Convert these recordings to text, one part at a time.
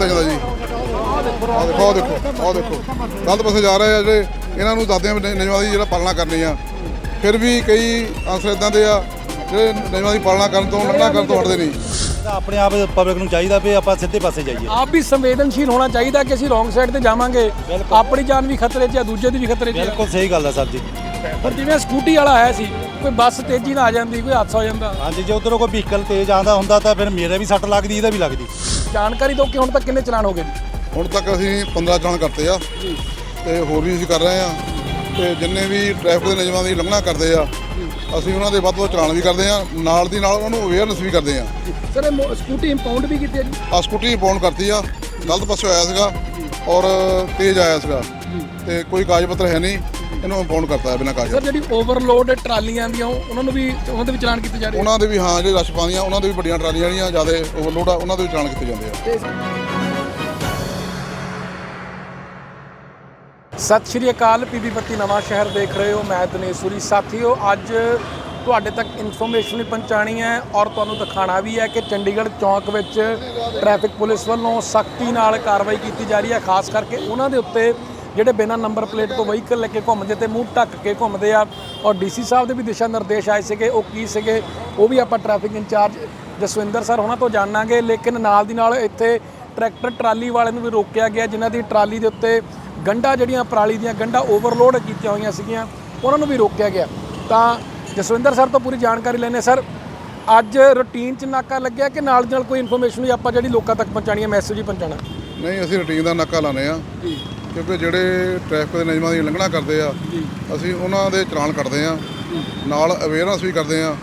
ਕੀਤਾ ਜਾਂਦਾ ਜੀ? ਆਹ ਦੇਖੋ ਆਹ ਦੇਖੋ ਆਹ ਦੇਖੋ। ਗਲਤ ਪਾਸੇ ਜਾ ਰਹੇ ਆ ਜਿਹੜੇ ਇਹਨਾਂ ਨੂੰ ਦੱਸਦੇ ਆ ਵੀ ਨਿਯਮਾਂ ਦੀ ਜਿਹੜਾ ਪਾਲਣਾ ਕਰਨੀ ਆ। ਫਿਰ ਵੀ ਕਈ ਅਨਸਰ ਇਦਾਂ ਦੇ ਆ ਜਿਹੜੇ ਨਿਯਮਾਂ ਦੀ ਪਾਲਣਾ ਕਰਨ ਤੋਂ ਲੰਘਣਾ ਕਰਨ ਤੋਂ ਹਟਦੇ ਨਹੀਂ। ਤਾਂ ਆਪਣੇ ਆਪ ਪਬਲਿਕ ਨੂੰ ਚਾਹੀਦਾ ਵੀ ਆਪਾਂ ਸਿੱਧੇ ਪਾਸੇ ਜਾਈਏ। ਆਪ ਵੀ ਸੰਵੇਦਨਸ਼ੀਲ ਹੋਣਾ ਚਾਹੀਦਾ ਕਿ ਅਸੀਂ ਰੋਂਗ ਸਾਈਡ ਤੇ ਜਾਵਾਂਗੇ। ਆਪਣੀ ਜਾਨ ਵੀ ਖਤਰੇ 'ਚ ਆ ਦੂਜੇ ਦੀ ਵੀ ਖਤਰੇ 'ਚ ਆ। ਬਿਲਕੁਲ ਸਹੀ ਗੱਲ ਹੈ ਸਰ ਜੀ। ਪਰ ਜਿਵੇਂ ਸਕੂਟੀ ਵਾਲਾ ਆਇਆ ਸੀ ਕੋਈ ਬੱਸ ਤੇਜ਼ੀ ਨਾਲ ਆ ਜਾਂਦੀ ਕੋਈ ਹਾਦਸਾ ਹੋ ਜਾਂਦਾ। ਹਾਂਜੀ ਜੇ ਉਧਰੋਂ ਕੋਈ ਵਹੀਕਲ ਤੇਜ਼ ਆਉਂਦਾ ਹੁੰਦਾ ਤਾਂ ਫਿਰ ਮੇਰੇ ਵੀ ਸੱਟ ਲੱਗਦੀ ਇਹਦਾ ਵੀ ਲੱਗਦੀ। ਜਾਣਕਾਰੀ ਦਿਓ ਕਿ ਹੁਣ ਤੱਕ ਕਿੰਨੇ ਚਲਾਨ ਹੋ ਗਏ ਜੀ? ਹੁਣ ਤੱਕ ਅਸੀਂ 15 ਚਲਾਨ ਕਰਤੇ ਆ ਤੇ ਹੋਰ ਵੀ ਅਸੀਂ ਕਰ ਰਹੇ ਆ ਤੇ ਜਿੰਨੇ ਵੀ ਟ੍ਰੈਫਿਕ ਦੇ ਨਿਯਮਾਂ ਦੀ ਉਲੰਘਣਾ ਕਰਦੇ ਆ ਅਸੀਂ ਉਹਨਾਂ ਦੇ ਵੱਧ ਤੋਂ ਚਲਾਨ ਵੀ ਕਰਦੇ ਆ ਨਾਲ ਦੀ ਨਾਲ ਉਹਨਾਂ ਨੂੰ ਅਵੇਅਰਨੈਸ ਵੀ ਕਰਦੇ ਆ। ਸਰ ਇਹ ਮੋ- ਸਕੂਟੀ ਇੰਪਾਊਂਡ ਵੀ ਕੀਤੀ ਹੈ ਜੀ? ਆ ਸਕੂਟੀ ਪਾਉਣ ਕਰਤੀ ਆ ਗਲਤ ਪਾਸੇ ਆਇਆ ਸੀਗਾ ਔਰ ਤੇਜ਼ ਆਇਆ ਸੀਗਾ। ਤੇ ਕੋਈ ਕਾਗਜ਼ ਪੱਤਰ ਹੈ ਨਹੀਂ। ਇਹਨੂੰ ਇੰਪਾਊਂਡ ਕਰਤਾ ਹੈ ਬਿਨਾਂ ਕਾਗਜ਼ ਸਰ ਜਿਹੜੀ ਓਵਰਲੋਡ ਟਰਾਲੀਆਂ ਦੀਆਂ ਉਹਨਾਂ ਨੂੰ ਵੀ ਉਹਨਾਂ ਦੇ ਵੀ ਚਲਾਨ ਕੀਤੇ ਜਾ ਰਹੇ ਉਹਨਾਂ ਦੇ ਵੀ ਹਾਂ ਜਿਹੜੇ ਰਸ਼ ਪਾਉਂਦੀਆਂ ਉਹਨਾਂ ਦੇ ਵੀ ਵੱਡੀਆਂ ਟਰਾਲੀਆਂ ਜਿਹੜੀਆਂ ਜ਼ਿਆਦਾ ਓਵਰਲੋਡ ਆ ਉਹਨਾਂ ਦੇ ਵੀ ਚਲਾਨ ਕੀਤੇ ਜਾਂਦੇ ਆ। ਸਤਿ ਸ਼੍ਰੀ ਅਕਾਲ ਪੀਬੀ ਬੱਤੀ ਨਵਾਂ ਸ਼ਹਿਰ ਦੇਖ ਰਹੇ ਹੋ ਮੈਂ ਦਿਨੇਸ਼ੂਰੀ ਸਾਥੀਓ ਅੱਜ ਤੁਹਾਡੇ ਤੱਕ ਇਨਫੋਰਮੇਸ਼ਨ ਵੀ ਪਹੁੰਚਾਣੀ ਹੈ ਔਰ ਤੁਹਾਨੂੰ ਦਿਖਾਣਾ ਵੀ ਹੈ ਕਿ ਚੰਡੀਗੜ੍ਹ ਚੌਂਕ ਵਿੱਚ ਟ੍ਰੈਫਿਕ ਪੁਲਿਸ ਵੱਲੋਂ ਸਖਤੀ ਨਾਲ ਕਾਰਵਾਈ ਕੀਤੀ ਜਾ ਰਹੀ ਹੈ ਖਾਸ ਕਰਕੇ ਉਹਨਾਂ ਦੇ ਉੱਤੇ ਜਿਹੜੇ ਬਿਨਾਂ ਨੰਬਰ ਪਲੇਟ ਤੋਂ ਵਹੀਕਲ ਲੈ ਕੇ ਘੁੰਮਦੇ ਤੇ ਮੂੰਹ ਢੱਕ ਕੇ ਘੁੰਮਦੇ ਆ ਔਰ ਡੀਸੀ ਸਾਹਿਬ ਦੇ ਵੀ ਦਿਸ਼ਾ ਨਿਰਦੇਸ਼ ਆਏ ਸੀਗੇ ਉਹ ਕੀ ਸੀਗੇ ਉਹ ਵੀ ਆਪਾਂ ਟ੍ਰੈਫਿਕ ਇੰਚਾਰਜ ਜਸਵਿੰਦਰ ਸਰ ਉਹਨਾਂ ਤੋਂ ਜਾਣਾਂਗੇ ਲੇਕਿਨ ਨਾਲ ਦੀ ਨਾਲ ਇੱਥੇ ਟਰੈਕਟਰ ਟਰਾਲੀ ਵਾਲਿਆਂ ਨੂੰ ਵੀ ਰੋਕਿਆ ਗਿਆ ਜਿਨ੍ਹਾਂ ਦੀ ਟਰਾਲੀ ਦੇ ਉੱਤੇ ਗੰਡਾ ਜਿਹੜੀਆਂ ਪਰਾਲੀ ਦੀਆਂ ਗੰਡਾ ਓਵਰਲੋਡ ਕੀਤੀਆਂ ਹੋਈਆਂ ਸੀਗੀਆਂ ਉਹਨਾਂ ਨੂੰ ਵੀ ਰੋਕਿਆ ਗਿਆ। ਤਾਂ ਜਸਵਿੰਦਰ ਸਰ ਤੋਂ ਪੂਰੀ ਜਾਣਕਾਰੀ ਲੈਣੇ ਸਰ ਅੱਜ ਰੂਟੀਨ ਚ ਨਾਕਾ ਲੱਗਿਆ ਕਿ ਨਾਲ ਦੀ ਨਾਲ ਕੋਈ ਇਨਫੋਰਮੇਸ਼ਨ ਵੀ ਆਪਾਂ ਜਿਹੜੀ ਲੋਕਾਂ ਤੱਕ ਪਹੁੰਚਾਣੀ ਹੈ ਮੈਸੇਜ ਹੀ ਪਹੁੰਚਾਣਾ ਨਹੀਂ ਅਸੀਂ ਰੁਟੀਨ ਦਾ ਨਾਕਾ ਲਾਉਂਦੇ ਆ ਕਿਉਂਕਿ ਜਿਹੜੇ ਟ੍ਰੈਫਿਕ ਦੇ ਨਿਯਮਾਂ ਦੀ ਉਲੰਘਣਾ ਕਰਦੇ ਆ ਅਸੀਂ ਉਹਨਾਂ ਦੇ ਚਲਾਨ ਕੱਟਦੇ ਆ। ਨਾਲ ਅਵੇਅਰਨੈਸ ਵੀ ਕਰਦੇ ਆ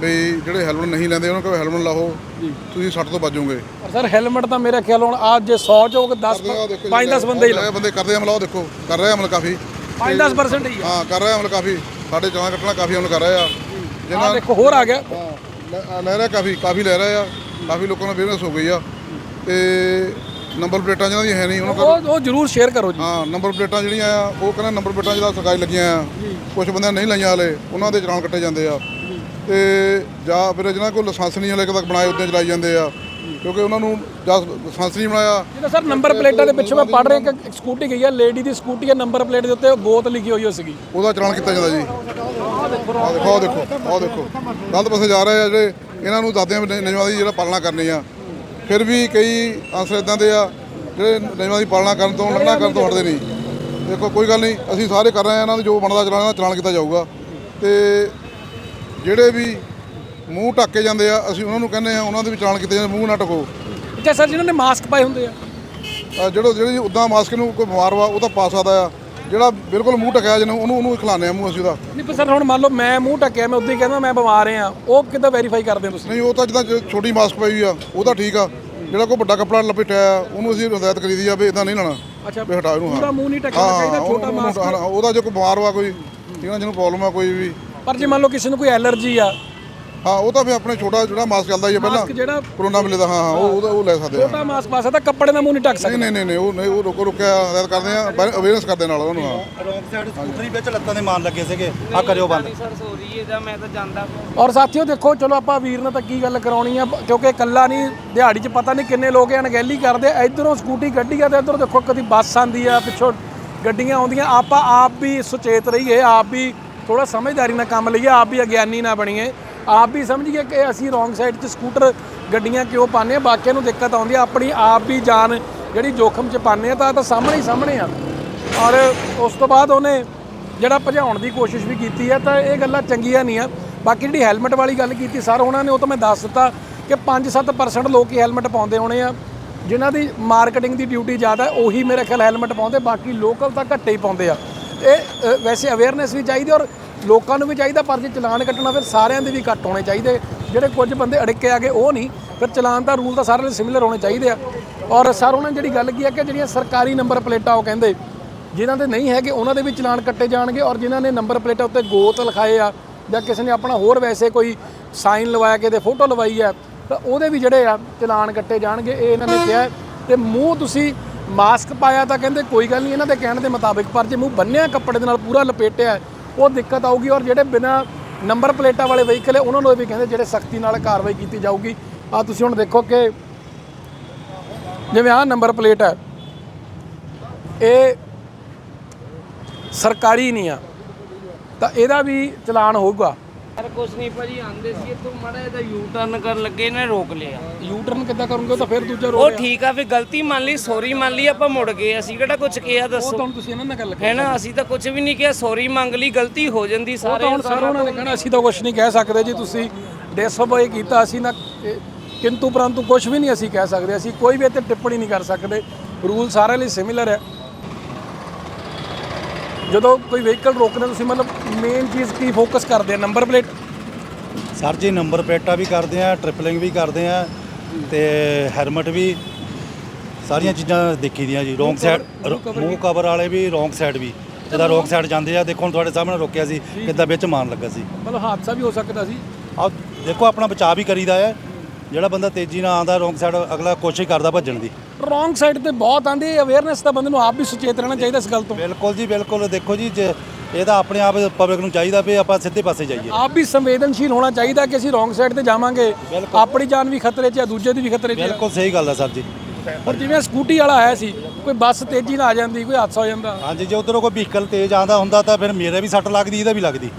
ਵੀ ਜਿਹੜੇ ਹੈਲਮਟ ਨਹੀਂ ਲੈਂਦੇ ਉਹਨਾਂ ਕੋਲ ਹੈਲਮਟ ਲਾਓ। ਤੁਸੀਂ ਸੱਟ ਤੋਂ ਬਚੋਗੇ ਸਰ ਹੈਲਮਟ ਤਾਂ ਮੇਰੇ ਖਿਆਲ ਹੁਣ ਅੱਜ ਜੇ 100 ਚੋਂ 10 5-10 ਬੰਦੇ ਹੀ ਬੰਦੇ ਕਰਦੇ ਅਮਲ ਦੇਖੋ ਕਰ ਰਹੇ ਅਮਲ ਕਾਫੀ। 5-10% ਹੀ ਆ। ਹਾਂ ਕਰ ਰਹੇ ਅਮਲ ਕਾਫੀ। ਸਾਡੇ ਚਲਾਨ ਕੱਟਣਾ ਕਾਫੀ ਅਮਲ ਕਰ ਰਹੇ ਆ। ਜਿਨ੍ਹਾਂ ਦੇਖੋ ਹੋਰ ਆ ਗਿਆ। ਹਾਂ, ਲੈ ਰਿਹਾ ਕਾਫੀ ਕਾਫੀ ਲੈ ਰਹੇ ਆ। ਕਾਫੀ ਲੋਕਾਂ ਨੂੰ ਅਵੇਅਰਨੈਸ ਹੋ ਗਈ ਆ। ਤੇ ਨੰਬਰ ਪਲੇਟਾਂ ਜਿਹਨਾਂ ਦੀਆਂ ਹੈ ਨਹੀਂ ਉਹਨਾਂ ਕੋਲ ਉਹ ਉਹ ਜਰੂਰ ਸ਼ੇਅਰ ਕਰੋ ਜੀ। ਹਾਂ ਨੰਬਰ ਪਲੇਟਾਂ ਜਿਹੜੀਆਂ ਆ ਉਹ ਕਹਿੰਦਾ ਨੰਬਰ ਪਲੇਟਾਂ ਜਿਹਦਾ ਸਰਕਾਰੀ ਲੱਗੀਆਂ ਆ। ਕੁਝ ਬੰਦਿਆਂ ਨਹੀਂ ਲਾਈਆਂ ਹਲੇ ਉਹਨਾਂ ਦੇ ਚਲਾਨ ਕੱਟੇ ਜਾਂਦੇ ਆ। ਤੇ ਜਾਂ ਫਿਰ ਜਿਹਨਾਂ ਕੋਲ ਲਾਇਸੈਂਸ ਨਹੀਂ ਹਲੇ ਤੱਕ ਬਣਾਏ ਉਦੋਂ ਚਲਾਈ ਜਾਂਦੇ ਆ। ਕਿਉਂਕਿ ਉਹਨਾਂ ਨੂੰ ਜਾਂ ਲਾਇਸੈਂਸ ਨਹੀਂ ਬਣਾਇਆ। ਜਿਹੜਾ ਸਰ ਨੰਬਰ ਪਲੇਟਾਂ ਦੇ ਪਿੱਛੇ ਮੈਂ ਪੜ ਰਿਹਾ ਕਿ ਸਕੂਟੀ ਗਈ ਹੈ ਲੇਡੀ ਦੀ ਸਕੂਟੀ ਹੈ ਨੰਬਰ ਪਲੇਟ ਦੇ ਉੱਤੇ ਗੋਤ ਲਿਖੀ ਹੋਈ ਹੋ ਸੀਗੀ। ਉਹਦਾ ਚਲਾਨ ਕੀਤਾ ਜਾਂਦਾ ਜੀ। ਆਹ ਦੇਖੋ ਆਹ ਦੇਖੋ ਆਹ ਦੇਖੋ। ਗਲਤ ਪਾਸੇ ਜਾ ਰਹੇ ਆ ਜਿਹੜੇ ਇਹਨਾਂ ਨੂੰ ਦੱਸਦੇ ਆ ਵੀ ਨਿਯਮਾਂ ਦੀ ਜਿਹੜਾ ਪਾਲਣਾ ਕਰਨੀ ਆ। ਫਿਰ ਵੀ ਕਈ ਅਨਸਰ ਇਦਾਂ ਦੇ ਆ ਜਿਹੜੇ ਨਿਯਮਾਂ ਦੀ ਪਾਲਣਾ ਕਰਨ ਤੋਂ ਲੰਘਣਾ ਕਰਨ ਤੋਂ ਹਟਦੇ ਨਹੀਂ। ਦੇਖੋ ਕੋਈ ਗੱਲ ਨਹੀਂ ਅਸੀਂ ਸਾਰੇ ਕਰ ਰਹੇ ਆ ਇਹਨਾਂ ਦਾ ਜੋ ਬਣਦਾ ਚਲਾਨ ਚਲਾਨ ਕੀਤਾ ਜਾਊਗਾ। ਤੇ ਜਿਹੜੇ ਵੀ ਮੂੰਹ ਢੱਕ ਕੇ ਜਾਂਦੇ ਆ ਅਸੀਂ ਉਹਨਾਂ ਨੂੰ ਕਹਿੰਦੇ ਆ ਉਹਨਾਂ ਦੇ ਵੀ ਚਲਾਨ ਕੀਤੇ ਜਾਂਦੇ ਮੂੰਹ ਨਾ ਢਕੋ। ਅੱਛਾ ਸਰ ਜਿਨ੍ਹਾਂ ਨੇ ਮਾਸਕ ਪਾਏ ਹੁੰਦੇ ਆ? ਜਿਹੜਾ ਜਿਹੜੀ ਉਦਾਂ ਮਾਸਕ ਨੂੰ ਕੋਈ ਬਿਮਾਰ ਵਾ ਉਹ ਤਾਂ ਪਾ ਸਕਦਾ ਆ। ਜਿਹੜਾ ਬਿਲਕੁਲ ਮੂੰਹ ਢਕਿਆ ਜਿਹਨੂੰ ਉਹਨੂੰ ਉਹਨੂੰ ਖਿਲਾਉਂਦੇ ਆ ਮੂੰਹ ਅਸੀਂ ਉਹਦਾ। ਨਹੀਂ ਪਰ ਸਰ ਹੁਣ ਮੰਨ ਲਓ ਮੈਂ ਮੂੰਹ ਢੱਕਿਆ ਮੈਂ ਉਦੋਂ ਹੀ ਕਹਿੰਦਾ ਮੈਂ ਬਿਮਾਰ ਆ ਉਹ ਕਿੱਦਾਂ ਵੈਰੀਫਾਈ ਕਰਦੇ ਹੋ ਤੁਸੀਂ? ਨਹੀਂ ਉਹ ਤਾਂ ਜਿੱਦਾਂ ਜ- ਛੋਟੀ ਮਾਸਕ ਪਾਈ ਹੋਈ ਆ ਉਹ ਤਾਂ ਠੀਕ ਆ। ਜਿਹੜਾ ਕੋਈ ਵੱਡਾ ਕੱਪੜਾ ਲਪੇਟਿਆ ਆ ਉਹਨੂੰ ਅਸੀਂ ਹਦਾਇਤ ਕਰੀਦੀ ਆ ਵੀ ਇਦਾਂ ਨਹੀਂ ਲਾਣਾ। ਅੱਛਾ ਵੀ ਹਟਾ ਇਹਨੂੰ ਪੂਰਾ ਹਾਂ ਮੂੰਹ ਨਹੀਂ ਢੱਕਣਾ ਚਾਹੀਦਾ ਛੋਟਾ ਮਾਸਕ ਉਹਦਾ ਜੇ ਕੋਈ ਬਿਮਾਰ ਵਾ ਕੋਈ ਠੀਕ ਆ ਜਿਹਨੂੰ ਪ੍ਰੋਬਲਮ ਆ ਕੋਈ ਵੀ। ਪਰ ਜੇ ਮੰਨ ਲਓ ਕਿਸੇ ਨੂੰ ਕੋਈ ਐਲਰਜੀ ਆ ਹਾਂ ਉਹ ਤਾਂ ਫਿਰ ਆਪਣੇ ਛੋਟਾ ਜਿਹੜਾ ਮਾਸਕ ਚੱਲਦਾ ਪਹਿਲਾਂ। ਮਾਸਕ ਜਿਹੜਾ ਕਰੋਨਾ ਵੇਲੇ ਦਾ ਹਾਂ ਹਾਂ ਉਹ ਉਹਦਾ- ਉਹ ਲੈ ਸਕਦੇ ਆ। ਛੋਟਾ ਮਾਸਕ ਪਾ ਸਕਦਾ ਕੱਪੜੇ ਨਾਲ ਮੂੰਹ ਨਹੀਂ ਢੱਕ ਸਕਦਾ ਨਹੀਂ ਨਹੀਂ ਨਹੀਂ ਨਹੀਂ ਉਹ ਨਹੀਂ ਉਹ ਰੁਕੋ ਰੁਕਿਆ ਹਦਾਇਤ ਕਰਦੇ ਆ ਅਵੇਅਰਨੈਸ ਕਰਦੇ ਨਾਲ ਉਹਨੂੰ ਹਾਂ। ਰੋਂਗ ਸਾਈਡ ਸਕੂਟਰੀ ਵਿੱਚ ਲੱਤਾਂ ਦੇ ਮਾਰ ਲੱਗੇ ਸੀਗੇ। ਆ ਕਰਿਓ ਬੰਦ। ਸਰ ਸੋਰੀ ਇਹਦਾ ਮੈਂ ਤਾਂ ਜਾਂਦਾ ਔਰ ਸਾਥੀਓ ਦੇਖੋ ਚਲੋ ਆਪਾਂ ਵੀਰ ਨਾਲ ਤਾਂ ਕੀ ਗੱਲ ਕਰਾਉਣੀ ਆ ਕਿਉਂਕਿ ਇਕੱਲਾ ਨਹੀਂ ਦਿਹਾੜੀ 'ਚ ਪਤਾ ਨਹੀਂ ਕਿੰਨੇ ਲੋਕ ਅਣਗਹਿਲੀ ਕਰਦੇ ਆ। ਇਧਰੋਂ ਸਕੂਟੀ ਗੱਡੀ ਆ ਤੇ ਇਧਰੋਂ ਦੇਖੋ ਕਦੀ ਬੱਸ ਆਂਦੀ ਆ ਪਿੱਛੋਂ ਗੱਡੀਆਂ ਆਉਂਦੀਆਂ। ਆਪਾਂ ਆਪ ਵੀ ਸੁਚੇਤ ਰਹੀਏ ਆਪ ਵੀ ਥੋੜਾ ਸਮਝਦਾਰੀ ਨਾਲ ਕੰਮ ਲਈਏ ਆਪ ਵੀ ਅਗਿਆਨੀ ਨਾ ਬਣੀਏ। ਆਪ ਵੀ ਸਮਝੀਏ ਕਿ ਅਸੀਂ ਰੋਂਗ ਸਾਈਡ 'ਚ ਸਕੂਟਰ ਗੱਡੀਆਂ ਕਿਉਂ ਪਾਉਂਦੇ ਆ ਬਾਕੀਆਂ ਨੂੰ ਦਿੱਕਤ ਆਉਂਦੀ ਆ, ਆਪਣੀ ਆਪ ਵੀ ਜਾਨ ਜਿਹੜੀ ਜੋਖਮ 'ਚ ਪਾਉਂਦੇ ਆ, ਤਾਂ ਤਾਂ ਸਾਹਮਣੇ ਹੀ ਸਾਹਮਣੇ ਆ। ਔਰ ਉਸ ਤੋਂ ਬਾਅਦ ਉਹਨੇ ਜਿਹੜਾ ਭਜਾਉਣ ਦੀ ਕੋਸ਼ਿਸ਼ ਵੀ ਕੀਤੀ ਹੈ ਤਾਂ ਇਹ ਗੱਲਾਂ ਚੰਗੀਆਂ ਨਹੀਂ ਆ। ਬਾਕੀ ਜਿਹੜੀ ਹੈਲਮਟ ਵਾਲੀ ਗੱਲ ਕੀਤੀ, ਸਰ ਉਹਨਾਂ ਨੇ ਉਹ ਤਾਂ ਮੈਂ ਦੱਸ ਦਿੱਤਾ ਕਿ 5-7% ਲੋਕ ਹੀ ਹੈਲਮਟ ਪਾਉਂਦੇ ਹੋਣੇ ਆ। ਜਿਨ੍ਹਾਂ ਦੀ ਮਾਰਕੀਟਿੰਗ ਦੀ ਡਿਊਟੀ ਜ਼ਿਆਦਾ ਉਹੀ ਮੇਰੇ ਖਿਆਲ ਹੈਲਮਟ ਪਾਉਂਦੇ, ਬਾਕੀ ਲੋਕਲ ਤਾਂ ਘੱਟੇ ਹੀ ਪਾਉਂਦੇ ਆ। ਇਹ ਵੈਸੇ ਅਵੇਅਰਨੈਸ ਵੀ ਚਾਹੀਦੀ ਔਰ ਲੋਕਾਂ ਨੂੰ ਵੀ ਚਾਹੀਦਾ, ਪਰ ਜੇ ਚਲਾਨ ਕੱਟਣਾ, ਫਿਰ ਸਾਰਿਆਂ ਦੇ ਵੀ ਘੱਟ ਹੋਣੇ ਚਾਹੀਦੇ। ਜਿਹੜੇ ਕੁਝ ਬੰਦੇ ਅੜਿੱਕੇ ਆ ਗਏ, ਉਹ ਨਹੀਂ। ਫਿਰ ਚਲਾਨ ਦਾ ਰੂਲ ਤਾਂ ਸਾਰਿਆਂ ਲਈ ਸਿਮਿਲਰ ਹੋਣੇ ਚਾਹੀਦੇ ਆ। ਔਰ ਸਰ, ਉਹਨਾਂ ਨੇ ਜਿਹੜੀ ਗੱਲ ਕੀ ਹੈ ਕਿ ਜਿਹੜੀਆਂ ਸਰਕਾਰੀ ਨੰਬਰ ਪਲੇਟਾਂ, ਉਹ ਕਹਿੰਦੇ ਜਿਨ੍ਹਾਂ ਦੇ ਨਹੀਂ ਹੈਗੇ, ਉਹਨਾਂ ਦੇ ਵੀ ਚਲਾਨ ਕੱਟੇ ਜਾਣਗੇ ਔਰ ਜਿਨ੍ਹਾਂ ਨੇ ਨੰਬਰ ਪਲੇਟਾਂ ਉੱਤੇ ਗੋਤ ਲਿਖਾਏ ਆ ਜਾਂ ਕਿਸੇ ਨੇ ਆਪਣਾ ਹੋਰ ਵੈਸੇ ਕੋਈ ਸਾਈਨ ਲਵਾਇਆ ਕਿਤੇ ਫੋਟੋ ਲਵਾਈ ਆ, ਤਾਂ ਉਹਦੇ ਵੀ ਜਿਹੜੇ ਆ ਚਲਾਨ ਕੱਟੇ ਜਾਣਗੇ, ਇਹ ਇਹਨਾਂ ਨੇ ਕਿਹਾ। ਹੈ। ਤੇ ਮੂੰਹ ਤੁਸੀਂ ਮਾਸਕ ਪਾਇਆ ਤਾਂ ਕਹਿੰਦੇ ਕੋਈ ਗੱਲ ਨਹੀਂ, ਇਹਨਾਂ ਦੇ ਕਹਿਣ ਦੇ ਮੁਤਾਬਿਕ, ਪਰ ਜੇ ਮੂੰਹ ਬੰਨਿਆ ਕੱਪੜੇ ਦੇ ਨਾਲ ਪੂਰਾ ਲਪੇਟਿਆ ਉਹ ਦਿੱਕਤ ਆਊਗੀ ਔਰ ਜਿਹੜੇ ਬਿਨਾ ਨੰਬਰ ਪਲੇਟਾਂ ਵਾਲੇ ਵਹੀਕਲ ਹੈ, ਉਹਨਾਂ ਨੂੰ ਇਹ ਵੀ ਕਹਿੰਦੇ ਜਿਹੜੇ ਸਖਤੀ ਨਾਲ ਕਾਰਵਾਈ ਕੀਤੀ ਜਾਊਗੀ। ਆ ਤੁਸੀਂ ਹੁਣ ਦੇਖੋ ਕਿ ਜਿਵੇਂ ਆਹ ਨੰਬਰ ਪਲੇਟ ਹੈ, ਇਹ ਸਰਕਾਰੀ ਨਹੀਂ ਆ। ਤਾਂ ਇਹਦਾ ਵੀ ਚਲਾਨ ਹੋਊਗਾ। ਯਾਰ ਕੁਛ ਨਹੀਂ ਭਾਜੀ ਆਂਦੇ ਸੀ ਇੱਥੋਂ ਮਾੜਾ ਇਹਦਾ ਯੂ ਟਰਨ ਕਰਨ ਲੱਗੇ ਇਹਨੇ ਰੋਕ ਲਿਆ। ਯੂ ਟਰਨ ਕਿੱਦਾਂ ਕਰੋਗੇ ਉਹ ਤਾਂ ਫਿਰ ਦੂਜਾ ਉਹ ਰੋਡ ਠੀਕ ਆ ਫਿਰ ਗਲਤੀ ਮੰਨ ਲਈ ਸੌਰੀ ਮੰਨ ਲਈ ਆਪਾਂ ਮੁੜ ਗਏ। ਅਸੀਂ ਕਿਹੜਾ ਕੁਝ ਕਿਹਾ ਉਹ ਦੱਸੋ। ਤਾਂ ਹੁਣ ਤੁਸੀਂ ਇਹਨਾਂ ਨਾਲ ਗੱਲ ਹੈ ਨਾ ਅਸੀਂ ਤਾਂ ਕੁਝ ਵੀ ਨਹੀਂ ਕਿਹਾ ਸੌਰੀ ਮੰਗ ਲਈ ਗਲਤੀ ਹੋ ਜਾਂਦੀ ਉਹ ਸਾਰੇ ਤਾਂ ਹੁਣ ਸਰ ਉਹਨਾਂ ਨੇ ਕਹਿਣਾ ਅਸੀਂ ਤਾਂ ਕੁਝ ਨਹੀਂ ਕਹਿ ਸਕਦੇ ਜੀ ਤੁਸੀਂ ਕੀਤਾ ਅਸੀਂ ਨਾ ਕਿੰਤੂ ਪਰੰਤੂ ਕੁਝ ਵੀ ਨਹੀਂ ਅਸੀਂ ਕਹਿ ਸਕਦੇ ਅਸੀਂ ਕੋਈ ਵੀ ਇੱਥੇ ਟਿੱਪਣੀ ਨਹੀਂ ਕਰ ਸਕਦੇ। ਰੂਲ ਸਾਰਿਆਂ ਲਈ ਸਿਮਿਲਰ ਹੈ। ਜਦੋਂ ਕੋਈ ਵਹੀਕਲ ਰੋਕਦੇ ਤੁਸੀਂ ਮਤਲਬ ਮੇਨ ਚੀਜ਼ ਕੀ ਫੋਕਸ ਕਰਦੇ ਆ? Number plate sir ji number ਪਲੇਟਾਂ ਵੀ ਕਰਦੇ ਆ ਟ੍ਰਿਪਲਿੰਗ ਵੀ ਕਰਦੇ ਆ ਤੇ ਹੈਲਮਟ ਵੀ। ਸਾਰੀਆਂ ਚੀਜ਼ਾਂ ਦੇਖੀ ਦੀਆਂ ਜੀ ਰੋਂਗ ਸਾਈਡ ਮੂੰਹ ਕਵਰ ਵਾਲੇ ਵੀ ਰੋਂਗ ਸਾਈਡ ਵੀ। ਜਿਹਦਾ ਰੋਂਗ ਸਾਈਡ ਜਾਂਦੇ ਆ ਦੇਖੋ ਹੁਣ ਤੁਹਾਡੇ ਸਾਹਮਣੇ ਰੋਕਿਆ ਸੀ ਕਿੱਦਾਂ ਵਿੱਚ ਮਾਰਨ ਲੱਗਾ ਸੀ। ਮਤਲਬ ਹਾਦਸਾ ਵੀ ਹੋ ਸਕਦਾ ਸੀ। ਆ ਦੇਖੋ ਆਪਣਾ ਬਚਾਅ ਵੀ ਕਰੀਦਾ ਹੈ। ਜਿਹੜਾ ਬੰਦਾ ਤੇਜ਼ੀ ਨਾਲ ਆਉਂਦਾ ਰੋਂਗ ਸਾਈਡ ਅਗਲਾ ਕੋਸ਼ਿਸ਼ ਕਰਦਾ ਭੱਜਣ ਦੀ। ਰੋਂਗ ਸਾਈਡ ਤੇ ਬਹੁਤ ਆਂਦੀ ਅਵੇਅਰਨੈਸ ਤਾਂ ਬੰਦੇ ਨੂੰ ਆਪ ਵੀ ਸੁਚੇਤ ਰਹਿਣਾ ਚਾਹੀਦਾ ਇਸ ਗੱਲ ਤੋਂ। ਬਿਲਕੁਲ ਜੀ ਬਿਲਕੁਲ। ਦੇਖੋ ਜੀ ਜੇ ਇਹ ਤਾਂ ਆਪਣੇ ਆਪ ਪਬਲਿਕ ਨੂੰ ਚਾਹੀਦਾ ਵੀ ਆਪਾਂ ਸਿੱਧੇ ਪਾਸੇ ਜਾਈਏ। ਆਪ ਵੀ ਸੰਵੇਦਨਸ਼ੀਲ ਹੋਣਾ ਚਾਹੀਦਾ ਕਿ ਅਸੀਂ ਰੋਂਗ ਸਾਈਡ ਤੇ ਜਾਵਾਂਗੇ। ਆਪਣੀ ਜਾਨ ਵੀ ਖਤਰੇ 'ਚ ਹੈ ਦੂਜੇ ਦੀ ਵੀ ਖਤਰੇ 'ਚ ਹੈ ਬਿਲਕੁਲ ਸਹੀ ਗੱਲ ਹੈ ਸਰ ਜੀ। ਪਰ ਜਿਵੇਂ ਸਕੂਟੀ ਵਾਲਾ ਆਇਆ ਸੀ ਕੋਈ ਬੱਸ ਤੇਜ਼ੀ ਨਾਲ ਆ ਜਾਂਦੀ ਕੋਈ ਹਾਦਸਾ ਹੋ ਜਾਂਦਾ। ਹਾਂਜੀ ਜੇ ਉਧਰੋਂ ਕੋਈ ਵਹੀਕਲ ਤੇਜ਼ ਆਉਂਦਾ ਹੁੰਦਾ ਤਾਂ ਫਿਰ ਮੇਰੇ ਵੀ ਸੱਟ ਲੱਗਦੀ ਇਹਦਾ ਵੀ ਲੱਗਦੀ।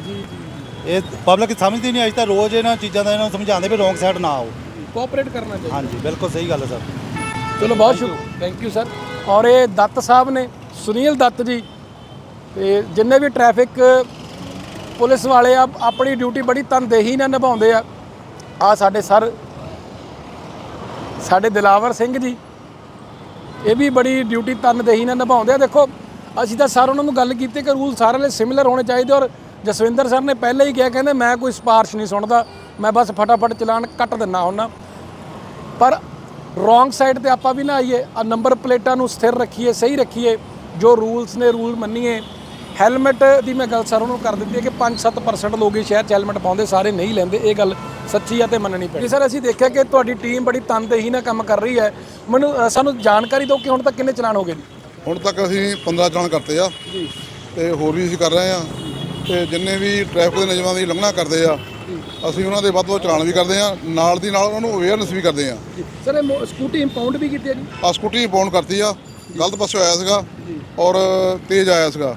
ਇਹ ਪਬਲਿਕ ਸਮਝਦੀ ਨਹੀਂ ਅੱਜ ਤਾਂ ਰੋਜ਼ ਇਹਨਾਂ ਚੀਜ਼ਾਂ ਦਾ ਇਹਨਾਂ ਨੂੰ ਸਮਝਾਉਂਦੇ ਵੀ ਰੋਂਗ ਸਾਈਡ ਨਾ ਆਓ। ਕੋਆਪਰੇਟ ਕਰਨਾ ਚਾਹੀਦਾ। ਹਾਂਜੀ ਬਿਲਕੁਲ ਸਹੀ ਗੱਲ ਹੈ ਸਰ। ਚਲੋ, ਬਹੁਤ ਸ਼ੁਕਰ ਥੈਂਕ ਯੂ ਸਰ ਔਰ ਇਹ ਦੱਤ ਸਾਹਿਬ ਨੇ, ਸੁਨੀਲ ਦੱਤ ਜੀ, ਤੇ ਜਿੰਨੇ ਵੀ ਟ੍ਰੈਫਿਕ ਪੁਲਿਸ ਵਾਲੇ ਆ, ਆਪਣੀ ਡਿਊਟੀ ਬੜੀ ਤਨਦੇਹੀ ਨਾਲ ਨਿਭਾਉਂਦੇ ਆ। ਆ ਸਾਡੇ ਸਰ, ਸਾਡੇ ਦਿਲਾਵਰ ਸਿੰਘ ਜੀ, ਇਹ ਵੀ ਬੜੀ ਡਿਊਟੀ ਤਨਦੇਹੀ ਨਾਲ ਨਿਭਾਉਂਦੇ ਆ। ਦੇਖੋ, ਅਸੀਂ ਤਾਂ ਸਰ ਉਹਨਾਂ ਨੂੰ ਗੱਲ ਕੀਤੀ ਕਿ ਰੂਲ ਸਾਰਿਆਂ ਲਈ ਸਿਮਿਲਰ ਹੋਣੇ ਚਾਹੀਦੇ, ਔਰ ਜਸਵਿੰਦਰ ਸਰ ਨੇ ਪਹਿਲਾਂ ਹੀ ਕਿਹਾ, ਕਹਿੰਦੇ ਮੈਂ ਕੋਈ ਸਿਫਾਰਿਸ਼ ਨਹੀਂ ਸੁਣਦਾ, ਮੈਂ ਬਸ ਫਟਾਫਟ ਚਲਾਨ ਕੱਟ ਦਿੰਨਾ ਹੁੰਨਾ ਪਰ ਰੋਂਗ ਸਾਈਡ ਤੇ ਆਪਾਂ ਵੀ ਨਾ ਆਈਏ ਆ ਨੰਬਰ ਪਲੇਟਾਂ ਨੂੰ ਸਥਿਰ ਰੱਖੀਏ ਸਹੀ ਰੱਖੀਏ ਜੋ ਰੂਲਸ ਨੇ ਰੂਲ ਮੰਨੀਏ। ਹੈਲਮਟ ਦੀ ਮੈਂ ਗੱਲ ਸਰ ਨੂੰ ਕਰ ਦਿੱਤੀ ਹੈ ਕਿ 5-7% ਲੋਕ ਹੀ ਸ਼ਹਿਰ 'ਚ ਹੈਲਮਟ ਪਾਉਂਦੇ ਸਾਰੇ ਨਹੀਂ ਲੈਂਦੇ ਇਹ ਗੱਲ ਸੱਚੀ ਆ ਤੇ ਮੰਨਣੀ ਪੈਣੀ। ਸਰ ਅਸੀਂ ਦੇਖਿਆ ਕਿ ਤੁਹਾਡੀ ਟੀਮ ਬੜੀ ਤਨਦੇਹੀ ਨਾਲ ਕੰਮ ਕਰ ਰਹੀ ਹੈ। ਮੈਨੂੰ ਅ, ਸਾਨੂੰ ਜਾਣਕਾਰੀ ਦਿਓ ਕਿ ਹੁਣ ਤੱਕ ਕਿੰਨੇ ਚਲਾਨ ਹੋ ਗਏ ਜੀ ਹੁਣ ਤੱਕ ਅਸੀਂ 15 ਚਲਾਨ ਕਰਤੇ ਆ ਜੀ। ਤੇ ਹੋਰ ਵੀ ਅਸੀਂ ਕਰ ਰਹੇ ਆ ਤੇ ਜਿੰਨੇ ਵੀ ਟ੍ਰੈਫਿਕ ਦੇ ਨਿਯਮਾਂ ਦੀ ਉਲੰਘਣਾ ਕਰਦੇ ਆ ਅਸੀਂ ਉਹਨਾਂ ਦੇ ਵੱਧ ਤੋਂ ਚਲਾਨ ਵੀ ਕਰਦੇ ਆ ਨਾਲ ਦੀ ਨਾਲ ਉਹਨਾਂ ਨੂੰ ਅਵੇਅਰਨੈਸ ਵੀ ਕਰਦੇ ਆ ਜੀ। ਸਰ ਇਹ ਮੋ- ਸਕੂਟੀ ਇੰਪਾਊਂਡ ਵੀ ਕੀਤੀ ਹੈ ਜੀ? ਆ ਸਕੂਟੀ ਇੰਪਾਊਂਡ ਕਰਤੀ ਆ ਗਲਤ ਪਾਸੇ ਆਇਆ ਸੀਗਾ ਔਰ ਤੇਜ਼ ਆਇਆ ਸੀਗਾ।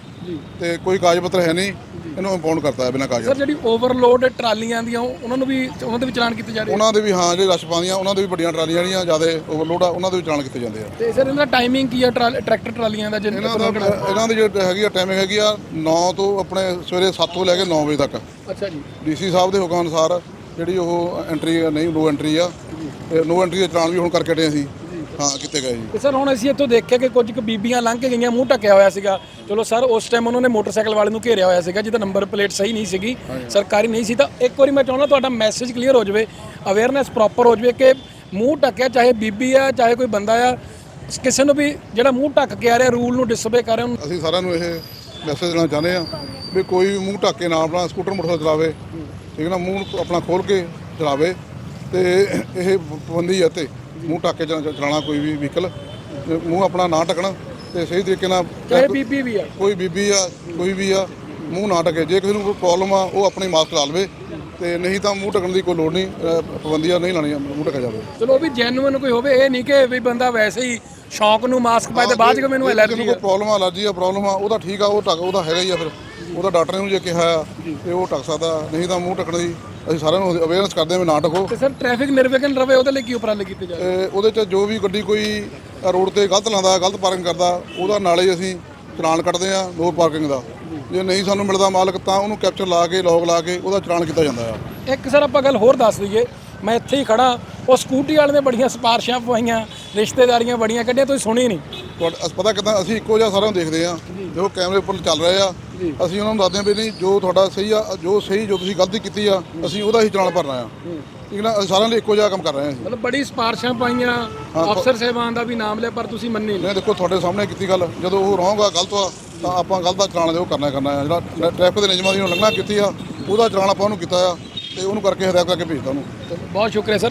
ਤੇ ਕੋਈ ਕਾਗਜ਼ ਪੱਤਰ ਹੈ ਨਹੀਂ ਇਹਨੂੰ ਇੰਪਾਊਂਡ ਕਰਤਾ ਹੈ ਬਿਨਾਂ ਕਾਗਜ਼ ਸਰ ਜਿਹੜੀ ਓਵਰਲੋਡ ਟਰਾਲੀਆਂ ਦੀਆਂ ਉਹ- ਉਹਨਾਂ ਨੂੰ ਵੀ ਉਹਨਾਂ ਦੇ ਵੀ ਚਲਾਨ ਕੀਤੇ ਜਾ ਰਹੇ ਆ? ਉਹਨਾਂ ਦੇ ਵੀ ਹਾਂ ਜਿਹੜੇ ਰਸ਼ ਪਾਉਂਦੀਆਂ ਉਹਨਾਂ ਦੇ ਵੀ ਵੱਡੀਆਂ ਟਰਾਲੀਆਂ ਜਿਹੜੀਆਂ ਜ਼ਿਆਦਾ ਓਵਰਲੋਡ ਆ ਉਹਨਾਂ ਦੇ ਵੀ ਚਲਾਨ ਕੀਤੇ ਜਾਂਦੇ ਆ। ਤੇ ਸਰ ਇਹਨਾਂ ਦਾ ਟਾਈਮਿੰਗ ਕੀ ਟਰਾ- ਟਰੈਕਟਰ ਟਰਾਲੀਆਂ ਦਾ ਜਿੰਨੇ ਇਹਨਾਂ ਦਾ ਇਹਨਾਂ ਦੀ ਜਿਹੜੀ ਹੈਗੀ ਆ ਟਾਈਮਿੰਗ ਹੈਗੀ ਆ 9 ਤੋਂ ਆਪਣੇ ਸਵੇਰੇ 7 ਤੋਂ ਲੈ ਕੇ 9 ਵਜੇ ਤੱਕ। ਅੱਛਾ ਜੀ। ਡੀਸੀ ਸਾਹਿਬ ਦੇ ਹੁਕਮ ਅਨੁਸਾਰ ਜਿਹੜੀ ਉਹ ਐਂਟਰੀ ਨਹੀਂ ਨੋ ਐਂਟਰੀ ਆ ਨੋ ਐਂਟਰੀ ਦੇ ਚਲਾਨ ਵੀ ਹੁਣ ਕਰਕੇ ਹਟੇ ਅਸੀਂ। ਹਾਂ ਕੀਤੇ ਗਏ ਜੀ? ਤੇ ਸਰ ਹੁਣ ਅਸੀਂ ਇੱਥੋਂ ਦੇਖਿਆ ਕਿ ਕੁਝ ਕੁ ਬੀਬੀਆਂ ਲੰਘ ਕੇ ਗਈਆਂ ਮੂੰਹ ਢੱਕਿਆ ਹੋਇਆ ਸੀਗਾ। ਚਲੋ ਸਰ ਉਸ ਟਾਈਮ ਉਹਨਾਂ ਨੇ ਮੋਟਰਸਾਈਕਲ ਵਾਲੇ ਨੂੰ ਘੇਰਿਆ ਹੋਇਆ ਸੀਗਾ ਜਿਹਦਾ ਨੰਬਰ ਪਲੇਟ ਸਹੀ ਨਹੀਂ ਸੀਗੀ ਸਰਕਾਰੀ ਨਹੀਂ ਸੀ। ਤਾਂ ਇੱਕ ਵਾਰੀ ਮੈਂ ਚਾਹੁੰਦਾ ਤੁਹਾਡਾ ਮੈਸੇਜ ਕਲੀਅਰ ਹੋ ਜਾਵੇ ਅਵੇਅਰਨੈਸ ਪ੍ਰੋਪਰ ਹੋ ਜਾਵੇ ਕਿ ਮੂੰਹ ਢੱਕਿਆ ਚਾਹੇ ਬੀਬੀ ਆ ਚਾਹੇ ਕੋਈ ਬੰਦਾ ਆ ਕਿਸੇ ਨੂੰ ਵੀ ਜਿਹੜਾ ਮੂੰਹ ਢੱਕ ਕੇ ਆ ਰਿਹਾ ਰੂਲ ਨੂੰ ਡਿਸਓਬੇ ਕਰ ਰਿਹਾ ਉਹਨੂੰ ਅਸੀਂ ਸਾਰਿਆਂ ਨੂੰ ਇਹ ਮੈਸੇਜ ਦੇਣਾ ਚਾਹੁੰਦੇ ਆ ਵੀ ਕੋਈ ਵੀ ਮੂੰਹ ਢੱਕ ਕੇ ਨਾ ਆਪਣਾ ਸਕੂਟਰ ਮੋਟਰਸਾਈਕਲ ਚਲਾਵੇ ਠੀਕ ਹੈ ਨਾ? ਮੂੰਹ ਆਪਣਾ ਖੋਲ ਕੇ ਚਲਾਵੇ ਤੇ ਇਹ ਪਾਬੰਦੀ ਹੈ ਤੇ ਮੂੰਹ ਢੱਕ ਕੇ ਚਲਾ- ਚਲਾਉਣਾ ਕੋਈ ਵੀ ਵਹੀਕਲ ਮੂੰਹ ਆਪਣਾ ਨਾ ਢੱਕਣਾ ਤੇ ਸਹੀ ਤਰੀਕੇ ਨਾਲ ਚਾਹੇ ਬੀਬੀ ਵੀ ਆ। ਕੋਈ ਬੀਬੀ ਆ ਕੋਈ ਵੀ ਆ ਮੂੰਹ ਨਾ ਢਕੇ। ਜੇ ਕਿਸੇ ਨੂੰ ਕੋਈ ਪ੍ਰੋਬਲਮ ਆ ਉਹ ਆਪਣੀ ਮਾਸਕ ਲਾ ਲਵੇ ਤੇ ਨਹੀਂ ਤਾਂ ਮੂੰਹ ਢਕਣ ਦੀ ਕੋਈ ਲੋੜ ਨਹੀਂ ਅਹ ਪਾਬੰਦੀਆਂ ਨਹੀਂ ਲਾਣੀਆਂ ਮੂੰਹ ਢਕਿਆ ਜਾਵੇ। ਚਲੋ ਉਹ ਵੀ ਜੈਨੂਇਨ ਕੋਈ ਹੋਵੇ ਇਹ ਨਹੀਂ ਕਿ ਵੀ ਬੰਦਾ ਵੈਸੇ ਹੀ ਸ਼ੌਕ ਨੂੰ ਮਾਸਕ ਪਾਏ ਤੇ ਬਾਅਦ ਚ ਮੈਨੂੰ ਜੇ ਐਲਰਜੀ ਕਿਸੇ ਨੂੰ ਕੋਈ ਪ੍ਰੋਬਲਮ ਆ ਅਲਰਜੀ ਆ ਪ੍ਰੋਬਲਮ ਆ ਉਹਦਾ ਠੀਕ ਆ ਉਹ ਢਕ ਉਹਦਾ ਹੈਗਾ ਹੀ ਆ ਫਿਰ। ਉਹਦਾ ਡਾਕਟਰ ਨੇ ਜੇ ਕਿਹਾ ਤੇ ਉਹ ਢਕ ਸਕਦਾ ਨਹੀਂ ਤਾਂ ਮੂੰਹ ਢਕਣ ਦੀ ਅਸੀਂ ਸਾਰਿਆਂ ਨੂੰ ਅਵੇਅਰਨੈਸ ਕਰਦੇ ਹਾਂ ਵੀ ਨਾ ਢਕੋ। ਤੇ ਸਰ ਟ੍ਰੈਫਿਕ ਨਿਰਵਿਘਨ ਰਵੇ ਉਹਦੇ ਲਈ ਕੀ ਉਪਰਾਲੇ ਕੀਤੇ ਜਾ ਰਹੇ ਤੇ ਉਹਦੇ ਚ ਜੋ ਵੀ ਗੱਡੀ ਕੋਈ ਰੋਡ ਤੇ ਗਲਤ ਲਾਉਂਦਾ ਗਲਤ ਪਾਰਕਿੰਗ ਕਰਦਾ ਉਹਦਾ ਨਾਲੇ ਅਸੀਂ ਚਲਾਨ ਕੱਟਦੇ ਆ ਨੋ ਪਾਰਕਿੰਗ ਦਾ। ਜੇ। ਨਹੀਂ ਸਾਨੂੰ ਮਿਲਦਾ ਮਾਲਕ ਤਾਂ ਉਹਨੂੰ ਕੈਪਚਰ ਲਾ ਕੇ ਲੌਗ ਲਾ ਕੇ ਉਹਦਾ ਚਲਾਨ ਕੀਤਾ ਜਾਂਦਾ ਆ। ਇੱਕ ਸਰ ਆਪਾਂ ਗੱਲ ਹੋਰ ਦੱਸ ਦਈਏ। ਮੈਂ ਇੱਥੇ ਹੀ ਖੜਾ ਉਹ ਸਕੂਟੀ ਵਾਲੇ ਨੇ ਬੜੀਆਂ ਸਿਫਾਰਸ਼ਾਂ ਪਵਾਈਆਂ ਰਿਸ਼ਤੇਦਾਰੀਆਂ ਬੜੀਆਂ ਕੱਢੀਆਂ ਤੁਸੀਂ ਸੁਣੀ ਨਹੀਂ। ਤੁਹਾਡਾ ਪਤਾ ਕਿਦਾਂ ਅਸੀਂ ਇੱਕੋ ਜਿਹਾ ਸਾਰਿਆਂ ਨੂੰ ਦੇਖਦੇ ਆ ਜੋ। ਕੈਮਰੇ ਉੱਪਰ ਚੱਲ ਰਹੇ ਆ ਅਸੀਂ ਉਹਨਾਂ ਨੂੰ ਦੱਸਦੇ ਆ ਵੀ ਨਹੀਂ ਜੋ ਤੁਹਾਡਾ ਸਹੀ ਆ ਜੋ ਸਹੀ ਜੋ ਤੁਸੀਂ ਗਲਤੀ ਕੀਤੀ ਆ ਅਸੀਂ ਉਹਦਾ ਹੀ ਚਲਾਨ ਭਰਨਾ ਆ। ਠੀਕ ਨਾ ਅਸੀਂ ਸਾਰਿਆਂ ਲਈ ਇੱਕੋ ਜਿਹਾ ਕੰਮ ਕਰ ਰਹੇ ਆ ਅਸੀਂ ਮਤਲਬ ਬੜੀ ਸਿਫਾਰਸ਼ਾਂ ਪਾਈਆਂ ਅਫਸਰ ਸਾਹਿਬਾਨ ਦਾ ਵੀ ਨਾਮ ਲਿਆ ਪਰ ਤੁਸੀਂ ਮੰਨੀ ਨਹੀਂ। ਨਹੀਂ ਦੇਖੋ ਤੁਹਾਡੇ ਸਾਹਮਣੇ ਕੀਤੀ ਗੱਲ। ਜਦੋਂ ਉਹ ਰੋਂਗ ਆ ਗਲਤ ਆ ਤਾਂ ਆਪਾਂ ਗਲਤ ਦਾ ਚਲਾਨ ਦੇ ਉਹ ਕਰਨਾ ਹੀ ਕਰਨਾ ਆ। ਜਿਹੜਾ ਟ੍ਰੈਫਿਕ ਦੇ ਨਿਯਮਾਂ ਦੀ ਉਲੰਘਣਾ ਕੀਤੀ ਆ ਉਹਦਾ ਚਲਾਨ ਆਪਾਂ ਉਹਨੂੰ ਕੀਤਾ ਆ ਤੇ ਉਹਨੂੰ ਕਰਕੇ ਹਦਾਇਤ ਕਰਕੇ ਭੇਜਦਾ ਉਹਨੂੰ। ਬਹੁਤ ਸ਼ੁਕਰੀਆ ਸਰ।